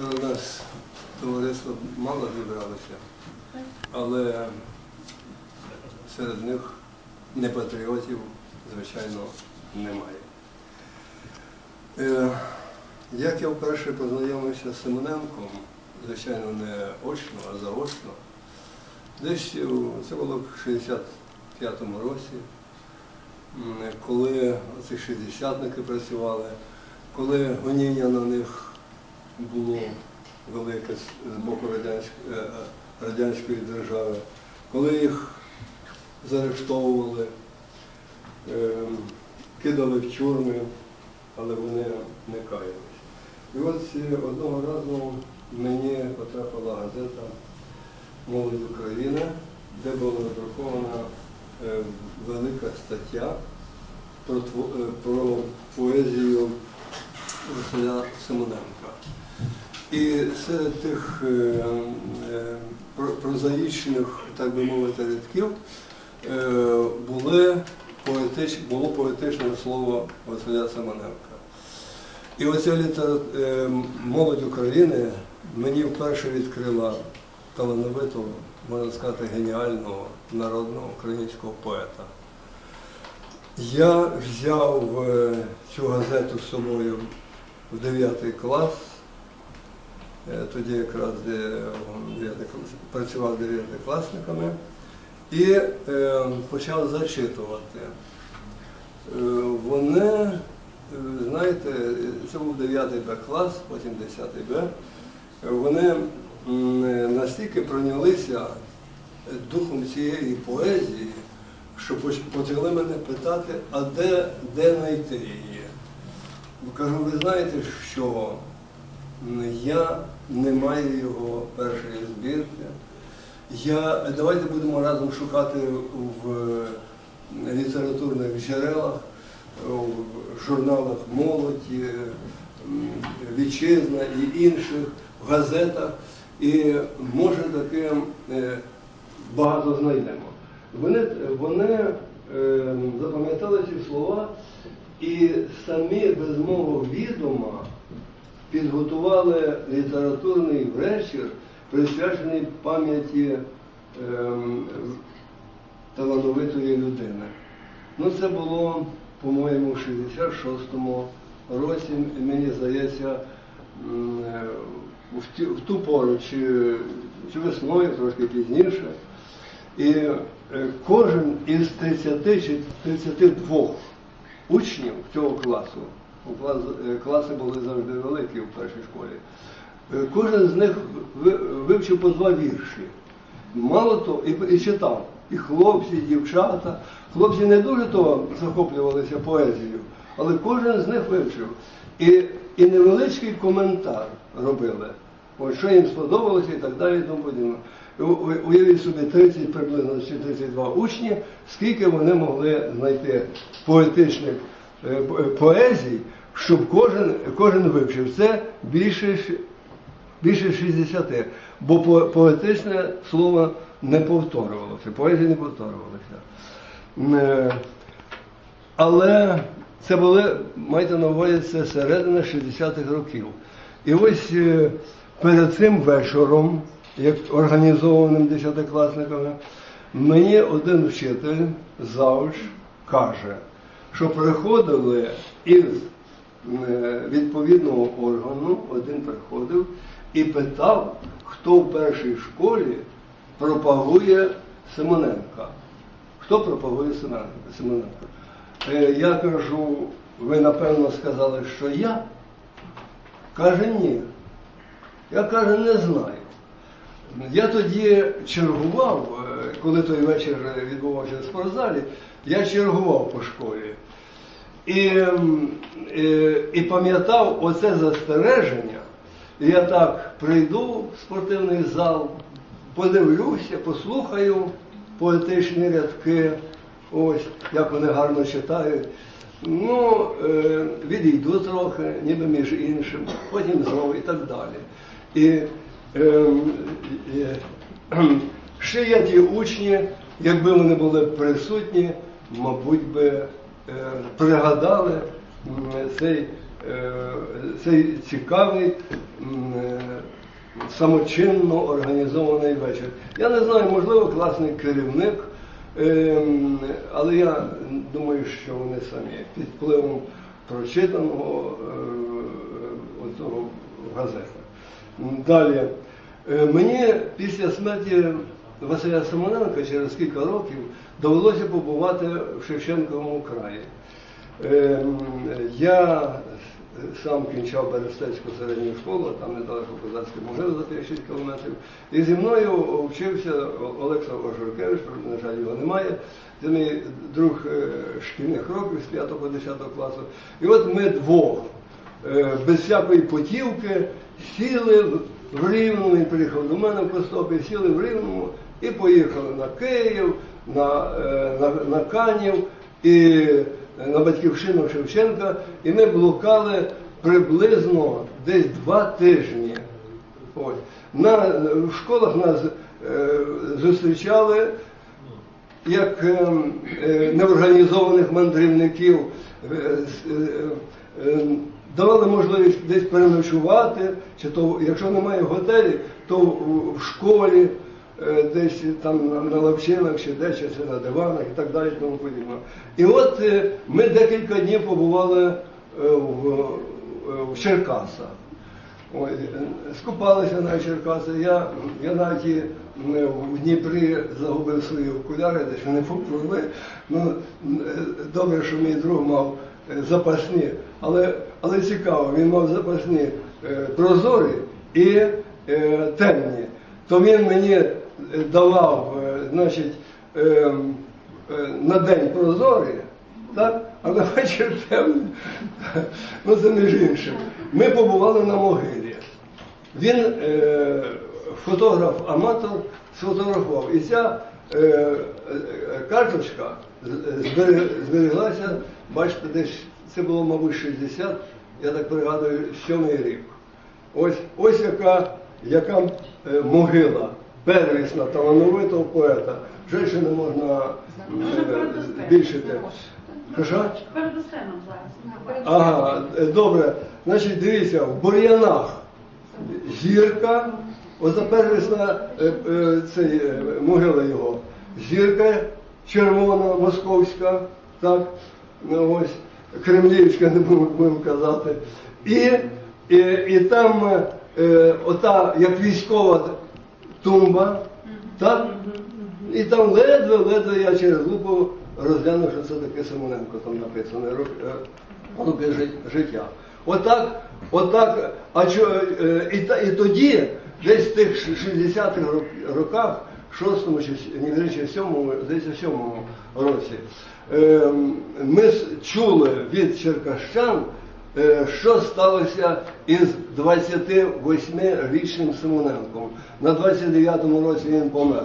У нас товариство мало зібралося, але серед них непатріотів, звичайно, немає. Е, Як я вперше познайомився з Симоненком, звичайно, не очно, а заочно, десь це було в 65-му році, коли ці шістдесятники працювали, коли гоніння на них було велике з боку радянськ- е, е, радянської держави, коли їх заарештовували, е, кидали в тюрми, але вони не каялись. І от е, одного разу мені потрапила газета Молодь України, де була надрукована е, велика стаття про, е, про поезію Василя Симоненка. І серед тих е, е, про- прозаїчних, так би мовити, рядків е, були поетич, було поетичне слово Василя Симоненка. І оця літера... молодь України мені вперше відкрила талановитого, можна сказати, геніального народного українського поета. Я взяв цю газету з собою в 9 клас. Е, Тоді якраз працював дев'ятикласниками і е, почав зачитувати. Е, вони, знаєте, це був 9 Б клас, потім 10 Б. Вони настільки пройнялися духом цієї поезії, що почали мене питати, а де, де знайти її? Кажу, ви знаєте, що я не маю його першої збірки. Я, давайте будемо разом шукати в літературних джерелах, в журналах молоді, вітчизна і інших, в газетах. І може таки е, багато знайдемо. Вони, вони е, запам'ятали ці слова і самі без мого відома підготували літературний вечір, присвячений пам'яті ем, талановитої людини. Ну, це було, по-моєму, в 66-му році, мені здається, е, в ті- в ту пору, чи, чи весною, трошки пізніше. І е, кожен із 30 чи 32 учнів цього класу, класи були завжди великі в першій школі, е, кожен з них вивчив по два вірші. Мало того, і, і читав. І хлопці, і дівчата. Хлопці не дуже то захоплювалися поезією, але кожен з них вивчив. І, і невеличкий коментар робили. От, що їм сподобалося і так далі, і тому подібне. Уявіть собі 30 приблизно чи 32 учні, скільки вони могли знайти поетичних е, по- е, поезій, щоб кожен, кожен вивчив. Це більше, більше 60, бо по- поетичне слово не повторювалося, поезія не повторювалася. Е, Але це були, майте на увазі, це середина 60-х років. І ось е, перед цим вечором, як організованим десятикласниками, мені один вчитель завж каже, що приходили із е, відповідного органу, один приходив і питав, хто в першій школі пропагує Симоненка. Хто пропагує? Семененка? Е, Я кажу, ви напевно сказали, що я? Каже, ні. Я каже, не знаю. Я тоді чергував, е, коли той вечір відбувався в спортзалі, я чергував по школі. І, м, е, і пам'ятав оце застереження. Я так прийду в спортивний зал, подивлюся, послухаю поетичні рядки, ось, як вони гарно читають. Ну, е, відійду трохи, ніби між іншим, потім знову і так далі. І ем, е, кхм, ще є ті учні, якби вони були присутні, мабуть би е, пригадали цей е, цей цікавий е, самочинно організований вечір. Я не знаю, можливо, класний керівник, ем, але я думаю, що вони самі під впливом прочитаного в Далі. Мені після смерті Василя Симоненка через кілька років довелося побувати в Шевченковому краї. Ем, Я сам кінчав Берестецьку середню школу, там недалеко козацький могил за 36 кілометрів. І зі мною вчився Олекса Ожуркевич, на жаль, його немає. Це мій друг е, шкільних років з 5 по 10 класу. І от ми двох е, без всякої потівки сіли в Рівному, він приїхав до мене в Костопі, сіли в Рівному і поїхали на Київ, на, е, на, на Канів і на батьківщину Шевченка, і ми блукали приблизно десь два тижні. Ось. На, в школах нас е, зустрічали як е, е, неорганізованих мандрівників, е, е, е, давали можливість десь переночувати, чи то, якщо немає готелі, то в школі, е, десь там на, на лавчинах, чи де, чи на диванах і так далі. Тому подібне. І от е, ми декілька днів побували е, в, е, в Черкасах. Е, скупалися на Черкаси. Я, я навіть в Дніпрі загубив свої окуляри, десь вони попливли. Ну, е, добре, що мій друг мав е, запасні, але, але цікаво, він мав запасні е, прозорі і е, темні. То він мені е, давав, е, значить, е, е, на день прозорі, так? А на вечір темний. Ну це між іншим. Ми побували на могилі. Він е, фотограф-аматор сфотографував. І ця карточка збереглася, бачите, десь це було, мабуть, 60, я так пригадую, сьомий рік. Ось, ось яка, яка могила первісна талановитого поета. Вже не можна збільшити. Що? Передусте нам зараз. Ага, е, добре. Значить, дивіться, в бур'янах зірка, оце первісна е, е, могила його. Зірка червона, московська, так, ну, ось, кремлівська, не будемо казати. І, і, і там ота, як військова тумба, так? І там ледве-ледве я через лупу розглянув, що це таке Симоненко там написано, рок- е, життя. Отак, отак, а чо, е, і, та- і тоді, десь в тих ш- 60-х роках, в 6-му чи не чи 7-му, десь у 7-му році, е, ми чули від черкащан, що сталося із 28-річним Симоненком. На 29-му році він помер.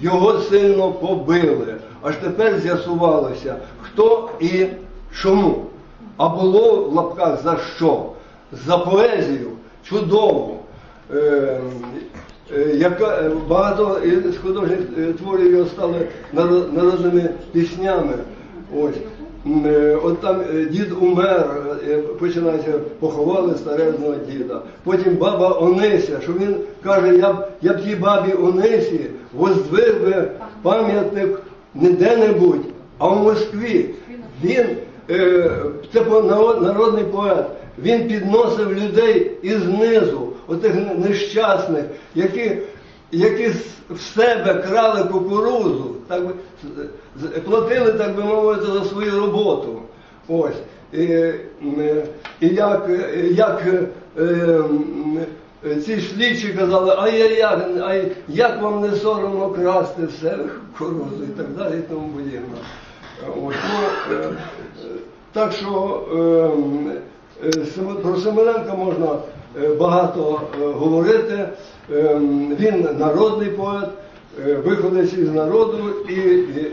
Його сильно побили. Аж тепер з'ясувалося, хто і чому. А було в лапках за що? За поезію чудову. Е, е, яка е, багато із художніх е, творів його стали наро- народними піснями. Ось. Е, От там е, дід умер, е, починається, поховали старезного діда. Потім баба Онися, що він каже, я б, я б тій бабі Онисі воздвиг би пам'ятник не де-небудь, а в Москві. Він, це народний поет, він підносив людей із низу, отих нещасних, які які в себе крали кукурузу, так би, платили, так би мовити, за свою роботу. Ось. І, і як, як е, ці слідчі казали, ай яй як, ай, як вам не соромно красти все кукурузу і так далі і тому подібне. Ось, ну, е, так що е, про Семененка можна багато говорити. Він народний поет, е, виходець із народу і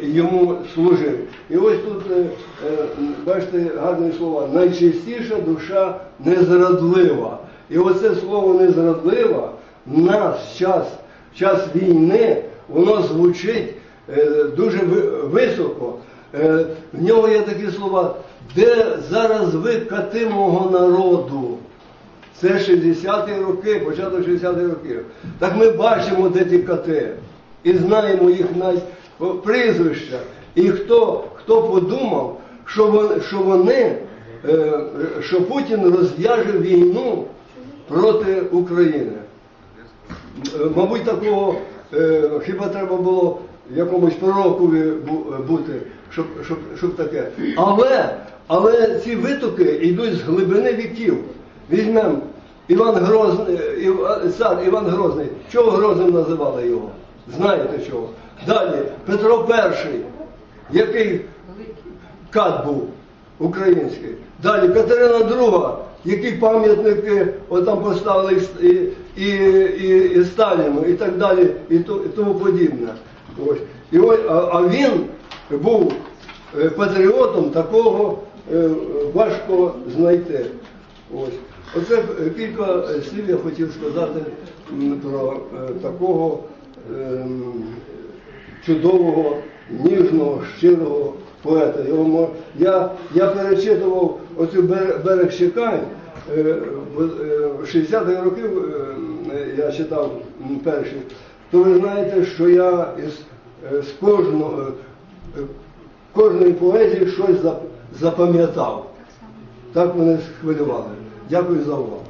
і йому служив. І ось тут, е, е, бачите, гарні слова, найчистіша душа незрадлива. І оце слово незрадлива в наш час, в час війни, воно звучить е, дуже високо. Е, в нього є такі слова, де зараз ви кати мого народу. Це 60-ті роки, початок 60-х років. Так ми бачимо, де ті кати, і знаємо їх прізвища. І хто, хто подумав, що вони, що вони, е, що Путін розв'яже війну проти України. Е, Мабуть, такого е, хіба треба було якомусь пророкові бути, щоб, щоб, щоб таке. Але, але ці витоки йдуть з глибини віків. Візьмемо Іван Грозний, цар Іван Грозний. Чого Грозним називали його? Знаєте чого? Далі Петро І, який кат був український. Далі Катерина II, які пам'ятники отам поставили і, і, і, і Сталіну, і так далі, і, то, і тому подібне. Ось. І ось, а, а він був е, патріотом, такого е, важко знайти. Ось. Оце е, кілька слів я хотів сказати про такого чудового, ніжного, щирого поета. Його, я, я перечитував оцю «Берег- Щекань, е, в е, в 60-х років е, я читав перший, то ви знаєте, що я із, е, з кожного, е, кожної поезії щось запам'ятав. Так мене схвилювали. Дякую за увагу.